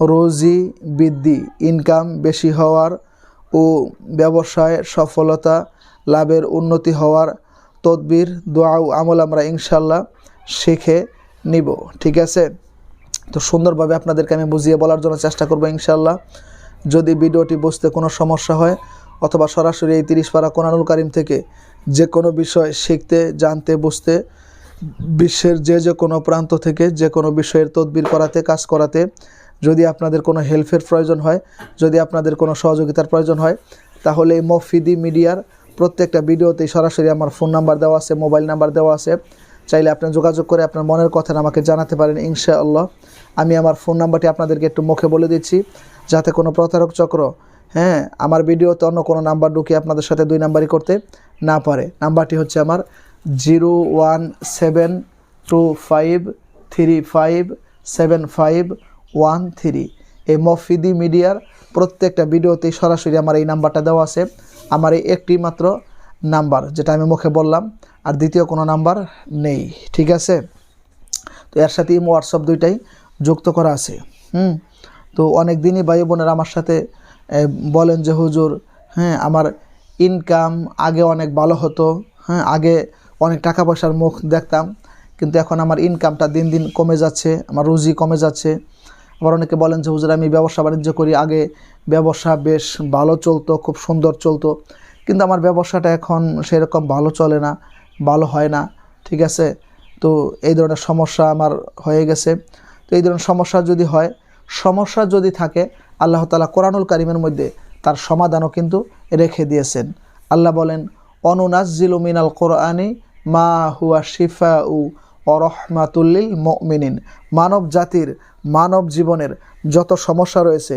রোজি, বৃদ্ধি, ইনকাম বেশি হওয়ার ও ব্যবসায় সফলতা লাভের উন্নতি হওয়ার তদবির, দোয়া আমল আমরা ইনশাল্লাহ শিখে নিব, ঠিক আছে? তো সুন্দরভাবে আপনাদেরকে আমি বুঝিয়ে বলার জন্য চেষ্টা করব ইনশাল্লাহ যদি ভিডিওটি বুঝতে কোনো সমস্যা হয় অথবা সরাসরি এই তিরিশ পারা কোরআনুল কারিম থেকে যে কোনো বিষয় শিখতে, জানতে, বুঝতে, বিশ্বের যে যে কোনো প্রান্ত থেকে যে কোনো বিষয়ের তদবির করাতে, কাজ করাতে যদি আপনাদের কোনো হেল্পের প্রয়োজন হয়, যদি আপনাদের কোনো সহযোগিতার প্রয়োজন হয়, তাহলে এই মফিদি মিডিয়ার প্রত্যেকটা ভিডিওতেই সরাসরি আমার ফোন নাম্বার দেওয়া আছে মোবাইল নাম্বার দেওয়া আছে। চাইলে আপনি যোগাযোগ করে আপনার মনের কথা আমাকে জানাতে পারেন, ইনশাআল্লাহ। আমি আমার ফোন নাম্বারটি আপনাদেরকে একটু মুখে বলে দিচ্ছি, যাতে কোনো প্রতারক চক্র হ্যাঁ আমার ভিডিওতে অন্য কোনো নাম্বার ঢুকিয়ে আপনাদের সাথে দুই নাম্বারই করতে না পারে। নাম্বারটি হচ্ছে আমার zero one seven two five three five seven five one three এই মফিদি মিডিয়ার প্রত্যেকটা ভিডিওতেই সরাসরি আমার এই নাম্বারটা দেওয়া আছে। আমার এই একটি মাত্র নাম্বার, যেটা আমি মুখে বললাম, আর দ্বিতীয় কোনো নাম্বার নেই, ঠিক আছে? তো এর সাথে ইমো হোয়াটসঅ্যাপ দুইটাই যুক্ত করা আছে, হুম? তো অনেক দিনই ভাই বোনেরা আমার সাথে বলেন যে, হুজুর হ্যাঁ আমার ইনকাম আগে অনেক ভালো হতো হ্যাঁ আগে অনেক টাকা পয়সার মুখ দেখতাম, কিন্তু এখন আমার ইনকামটা দিন দিন কমে যাচ্ছে, আমার রুজি কমে যাচ্ছে আবার অনেকে বলেন যে, হুজুর, আমি ব্যবসা বাণিজ্য করি। আগে ব্যবসা বেশ ভালো চলতো, খুব সুন্দর চলতো। কিন্তু আমার ব্যবসাটা এখন সেরকম ভালো চলে না, ভালো হয় না, ঠিক আছে? তো এই ধরনের সমস্যা আমার হয়ে গেছে। তো এই ধরনের সমস্যা যদি হয়, সমস্যা যদি থাকে, আল্লাহ তালা কোরআনুল কারিমের মধ্যে তার সমাধানও কিন্তু রেখে দিয়েছেন। আল্লাহ বলেন অনুনাজিলু মিনাল কোরআনি মা হুয়া শিফা উ অরহমাতুল্লিল মিনিন মানব জাতির, মানব জীবনের যত সমস্যা রয়েছে,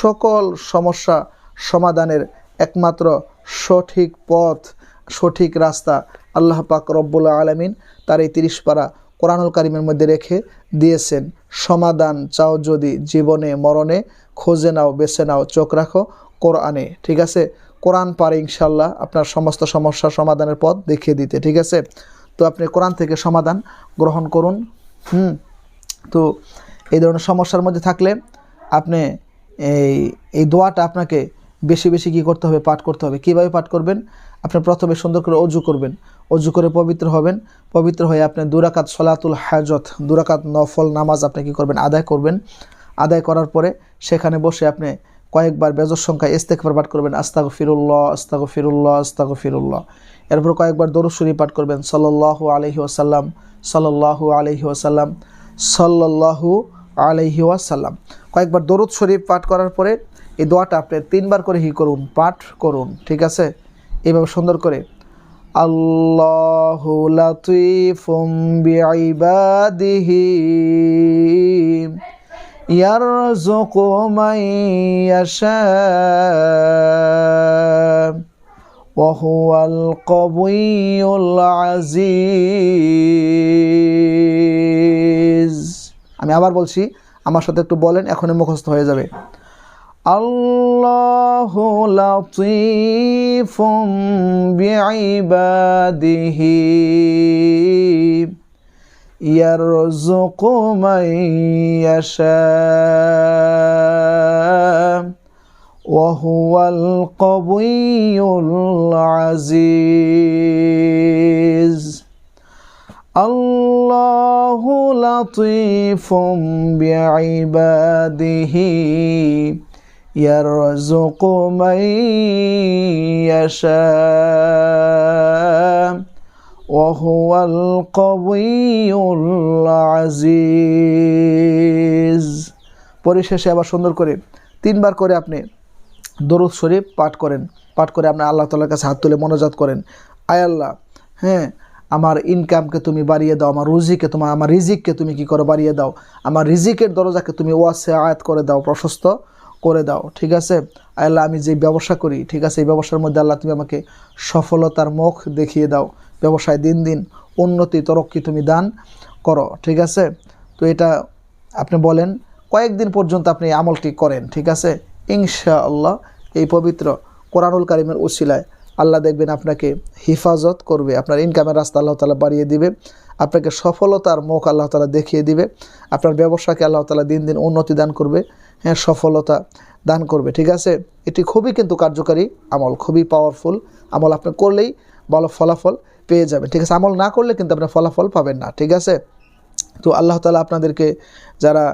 সকল সমস্যা সমাধানের একমাত্র সঠিক পথ, সঠিক রাস্তা আল্লাহ পাক রব্বুল আলমিন তার এই তিরিশ পারা কোরআনুল কারিমের মধ্যে রেখে দিয়েছেন। সমাধান চাও যদি জীবনে, মরণে, খোঁজে নাও, বেছে নাও, চোখ রাখো কোরআনে। ঠিক আছে? কোরআন পারে ইনশাল্লাহ আপনার সমস্ত সমস্যার সমাধানের পথ দেখিয়ে দিতে। ঠিক আছে? তো আপনি কোরআন থেকে সমাধান গ্রহণ করুন। হুম। তো এই ধরনের সমস্যার মধ্যে থাকলে আপনি এই এই দোয়াটা আপনাকে বেশি বেশি কী করতে হবে? পাঠ করতে হবে। কীভাবে পাঠ করবেন? আপনি প্রথমে সুন্দর করে অজু করবেন। অজু করে পবিত্র হবেন। পবিত্র হয়ে আপনি দুরাকাত সলাতুল হাজত দুরাকাত নফল নামাজ আপনি কী করবেন? আদায় করবেন। আদায় করার পরে সেখানে বসে আপনি কয়েকবার বেজর সংখ্যায় ইস্তেকবার পাঠ করবেন। আস্তাগ ফিরুল্লাহ আস্তাগ ফিরুল্লাহ আস্তাগ ফিরুল্লাহ এরপর কয়েকবার দরুশরী পাঠ করবেন। সাল্লাল্লাহু আলহি ওয়াসাল্লাম, সাল্লাল্লাহু আলহি ওয়াসাল্লাম, সাল্লাল্লাহু আলহি ওয়াসাল্লাম। কয়েকবার দরুদ শরীফ পাঠ করার পরে এই দোয়াটা আপনি তিনবার করে হি করুন, পাঠ করুন, ঠিক আছে? এইভাবে সুন্দর করে, আল্লাহু লাতিফুম বিইবাদিহি ইয়ারযুকু মান ইয়াশা وهو القوي العزيز আমি আবার বলছি আমার সাথে একটু বলেন এখনই মুখস্থ হয়ে যাবে আল্লাহ লতিফুম বিইবাদিহি ইয়ারযুকু মান ইয়াশা وهو القوي العزيز الله لطيف بعباده يرزق من يشاء وهو القوي العزيز পরিশেষে আবার সুন্দর করে তিনবার করে আপনি দরুদ শরীফ পাঠ করেন। পাঠ করে আপনি আল্লাহ তালার কাছে হাত তুলে মনোজাত করেন। আয় আল্লাহ হ্যাঁ আমার ইনকামকে তুমি বাড়িয়ে দাও, আমার রুজিকে তোমার আমার রিজিককে তুমি কি করো বাড়িয়ে দাও, আমার রিজিকের দরজাকে তুমি ওয়াসে আয়াত করে দাও, প্রশস্ত করে দাও, ঠিক আছে? আল্লাহ, আমি যে ব্যবসা করি, ঠিক আছে? এই ব্যবসার মধ্যে আল্লাহ তুমি আমাকে সফলতার মুখ দেখিয়ে দাও। ব্যবসায় দিন দিন উন্নতি, তরক্কি তুমি দান করো, ঠিক আছে? তো এটা আপনি বলেন, কয়েকদিন পর্যন্ত আপনি আমলটি করেন, ঠিক আছে? ইনশা আল্লাহ এই পবিত্র কোরআনুল কারিমের উসিলায় আল্লাহ দেখবেন আপনাকে হিফাজত করবে। আপনার ইনকামের রাস্তা আল্লাহ তালা বাড়িয়ে দিবে। আপনাকে সফলতার মুখ আল্লাহ তালা দেখিয়ে দিবে। আপনার ব্যবসাকে আল্লাহ তালা দিন দিন উন্নতি দান করবে। হ্যাঁ সফলতা দান করবে। ঠিক আছে? এটি খুবই কিন্তু কার্যকারী আমল, খুবই পাওয়ারফুল আমল। আপনি করলেই ভালো ফলাফল পেয়ে যাবেন। ঠিক আছে? আমল না করলে কিন্তু আপনি ফলাফল পাবেন না। ঠিক আছে? তো আল্লাহ তালা আপনাদেরকে যারা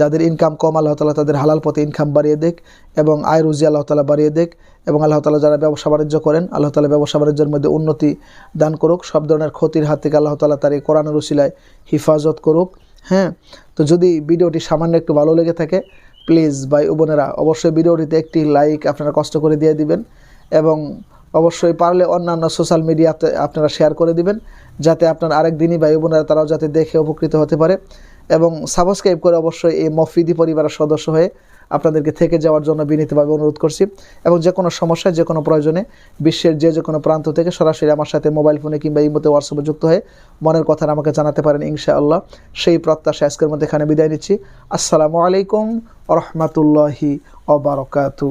যাদের ইনকাম কম, আল্লাহ তালা তাদের হালাল পথে ইনকাম বাড়িয়ে দেখ এবং আয় রুজি আল্লাহ তালা বাড়িয়ে দেখ এবং আল্লাহ তালা যারা ব্যবসা বাণিজ্য করেন, আল্লাহ তালা ব্যবসা বাণিজ্যের মধ্যে উন্নতি দান করুক। সব ধরনের ক্ষতির হাত থেকে আল্লাহ তালা তার এই কোরআনের উসিলায় হিফাজত করুক। হ্যাঁ তো যদি ভিডিওটি সামান্য একটু ভালো লেগে থাকে প্লিজ ভাই ও বোনেরা, অবশ্যই ভিডিওটিতে একটি লাইক আপনারা কষ্ট করে দিয়ে দিবেন এবং অবশ্যই পারলে অন্যান্য সোশ্যাল মিডিয়াতে আপনারা শেয়ার করে দিবেন, যাতে আপনার আরেক দিনই ভাই বোনেরা তারাও যাতে দেখে উপকৃত হতে পারে। এবং সাবস্ক্রাইব করে অবশ্যই এই মফিদি পরিবারের সদস্য হয়ে আপনাদেরকে থেকে যাওয়ার জন্য বিনীতভাবে অনুরোধ করছি। এবং যে কোনো সমস্যায় যে কোনো প্রয়োজনে বিশ্বের যে যে কোনো প্রান্ত থেকে সরাসরি আমার সাথে মোবাইল ফোনে কিংবা ইমোতে হোয়াটসঅ্যাপে যুক্ত হয়ে মনের কথা আমাকে জানাতে পারেন ইনশাআল্লাহ। সেই প্রত্যাশা আজকের মধ্যে এখানে বিদায় নিচ্ছি। আসসালামু আলাইকুম রহমতুল্লাহি অবরকাতু